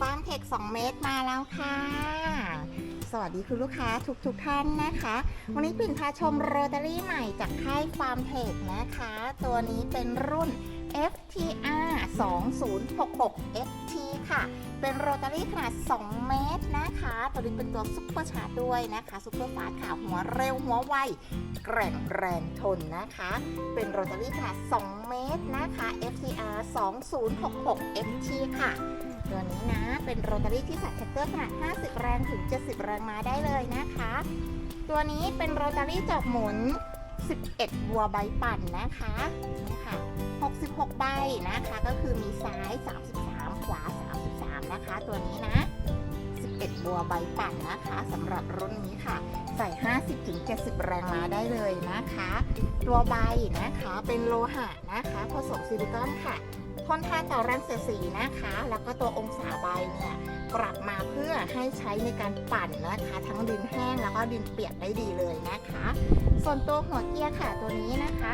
ฟาร์มเทค2เมตรมาแล้วค่ะ สวัสดีคุณลูกค้าทุกทุกท่านนะคะ วันนี้ปิ่นพาชมโรตารี่ใหม่จากค่ายฟาร์มเทคนะคะ ตัวนี้เป็นรุ่น FTR 2066 FT ค่ะ เป็นโรตารี่ขนาด 2 เมตรนะคะ ตัวนี้เป็นตัวซุปเปอร์ชาร์ด้วยนะคะซุปเปอร์ฟาสค่ะหัวเร็วหัวไวแกร่งแรงทนนะคะ เป็นโรตารี่ขนาด 2 เมตรนะคะ FTR 2066 FT ค่ะตัวนี้นะ เป็นโรตารี่ที่ใส่แคตเตอร์ขนาด 50 แรงถึง 70 แรงม้าได้เลยนะคะ ตัวนี้เป็นโรตารี่จอกหมุน 11วัวใบปั่นนะคะนี่ค่ะ 66 ใบนะคะก็คือมีซ้าย 33 ขวา 33 นะคะ ตัวนี้นะ 11 บัวใบปั่นนะคะสำหรับรุ่นนี้ค่ะ ใส่ 50-70 แรงม้าได้เลยนะคะ ตัวใบนะคะเป็นโลหะนะคะ ผสมซิลิคอนค่ะ ทนทานต่อแรงเสียสีนะคะ แล้วก็ตัวองศาใบเนี่ยปรับมาเพื่อให้ใช้ในการปั่นนะคะ ทั้งดินแห้งแล้วก็ดินเปียกได้ดีเลยนะคะ ส่วนตัวหัวเกียร์ค่ะตัวนี้นะคะ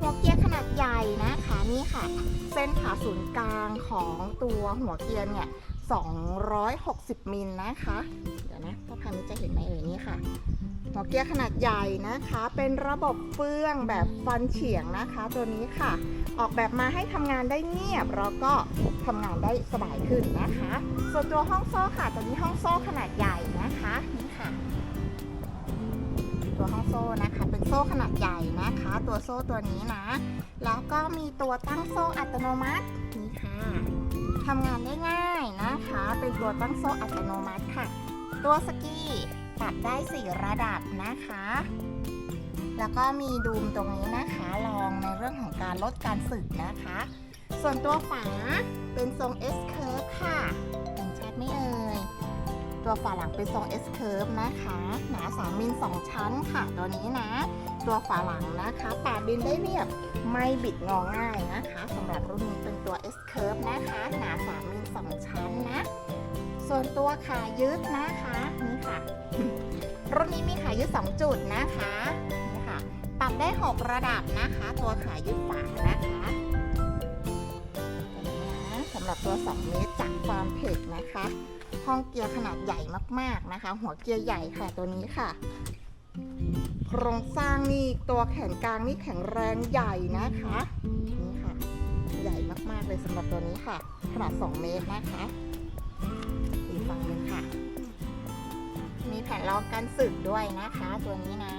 หัวเกียร์ขนาดใหญ่นะคะนี่ค่ะ เส้นผ่าศูนย์กลางของตัวหัวเกียร์เนี่ย 260 มิลนะคะ เดี๋ยวนะพ่อพันจะเห็นไหมเอ่ยนี่ค่ะ หัวเกียร์ขนาดใหญ่นะคะ เป็นระบบเฟื่องแบบฟันเฉียงนะคะตัวนี้ค่ะ ออกแบบมาให้ทำงานได้เงียบแล้วก็ทำงานได้สบายขึ้นนะคะ ส่วนตัวห้องโซ่ค่ะตัวนี้ห้องโซ่ขนาดใหญ่นะคะนี่ค่ะ ตัวห้องโซ่นะคะ เป็นโซ่ขนาดใหญ่นะคะ ตัวโซ่ตัวนี้นะ แล้วก็มีตัวตั้งโซ่อัตโนมัตินี่ค่ะทำงานได้ง่ายนะคะ เป็นตัวตั้งโซ่อัตโนมัติค่ะ ตัวสกี ปรับได้ 4 ระดับนะคะ แล้วก็มีดูมตรงนี้นะคะรองในเรื่องของการลดการสึกนะคะ ส่วนตัวฝาเป็นทรง S curve ค่ะเห็นชัดไหมเอ่ยตัวฝาหลังเป็นทรง S curve นะคะ หนา 3 มิล 2 ชั้นค่ะ ตัวนี้นะ ตัวฝาหลังนะคะปาดดินได้เรียบ ไม่บิดงอง่ายนะคะสำหรับรุ่นนี้เป็นตัว S curve นะคะ หนา 3 มิล 2 ชั้นนะ ส่วนตัวขายึดนะคะนี่ค่ะ รุ่นนี้มีขายึด2จุดนะคะนี่ค่ะปรับได้ 6 ระดับนะคะ ตัวขายึดฝานะคะตัวนี้นะสำหรับตัว 2 เมตรจากฟาร์มเพกนะคะห้องเกียร์ขนาดใหญ่มากๆนะคะ หัวเกียร์ใหญ่ค่ะตัวนี้ค่ะ โครงสร้างนี่ตัวแขนกลางนี่แข็งแรงใหญ่นะคะนี่ค่ะ ใหญ่มากๆเลยสำหรับตัวนี้ค่ะ ขนาด 2 เมตรนะคะ องหนึ่งค่ะ มีแผ่นรองกันสึกด้วยนะคะ ตัวนี้นะ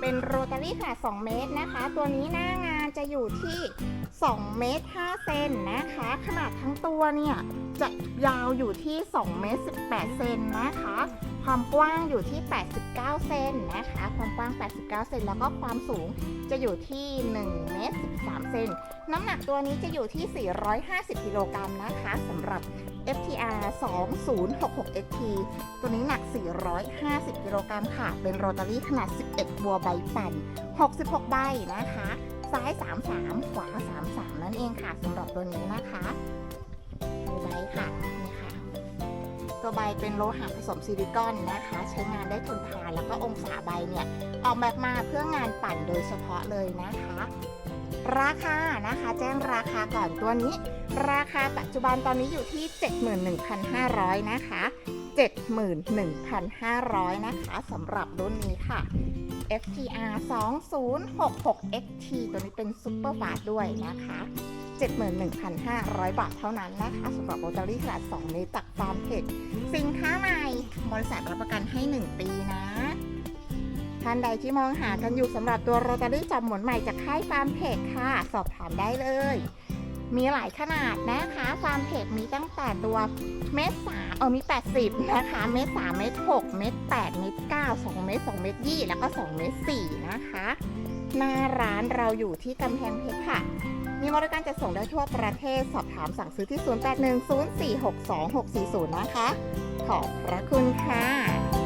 เป็นโรตารี่ขนาด2เมตรนะคะ ตัวนี้หน้างานจะอยู่ที่2เมตร5เซนนะคะ ขนาดทั้งตัวเนี่ย จะยาวอยู่ที่2เมตร18เซนนะคะ ความกว้างอยู่ที่ 89 เซนนะคะ ความกว้าง 89 เซนแล้วก็ความสูงจะอยู่ที่1เมตร13 เซน น้ำหนักตัวนี้จะอยู่ที่ 450 กิโลกรัมนะคะสำหรับ FTR 2066 XT ตัวนี้หนัก 450 กิโลกรัมค่ะ เป็นโรตารี่ขนาด 11 บัวใบปั่น 66 ใบนะคะ ซ้าย 33 ขวา 33 นั่นเองค่ะสำหรับตัวนี้นะคะดูใบค่ะนี่ค่ะ ตัวใบเป็นโลหะผสมซิลิคอนนะคะ ใช้งานได้ทนทานแล้วก็องศาใบเนี่ย ออกแบบมาเพื่องานปั่นโดยเฉพาะเลยนะคะ ราคานะคะแจ้งราคาก่อนตัวนี้ ราคาปัจจุบันตอนนี้อยู่ที่ 71,500 นะคะ 71,500 นะคะสำหรับรุ่นนี้ค่ะ FTR 2066 XT ตัวนี้เป็นซุปเปอร์ฟาสต์ด้วยนะคะ 71,500 บาทเท่านั้นนะคะสำหรับโรตารี่ขนาด2เมตรจากฟาร์มเทคสินค้าใหม่บริษัทรับประกันให้ 1 ปีนะ ท่านใดที่มองหากันอยู่สำหรับตัวโรตารี่จับหมุนใหม่จากค่ายฟาร์มเทคค่ะ สอบถามได้เลย มีหลายขนาดนะคะฟาร์มเทคมีตั้งแต่ตัวเมตรสามเออมี 80 นะคะ เมตรสามเมตรหกเมตรแปดเมตรเก้าสองเมตรสองเมตรยี่แล้วก็สองเมตรสี่นะคะ หน้าร้านเราอยู่ที่กำแพงเพชรค่ะ มีบริการจัดส่งได้ทั่วประเทศ สอบถามสั่งซื้อที่ 0810462640 นะคะ ขอบพระคุณค่ะ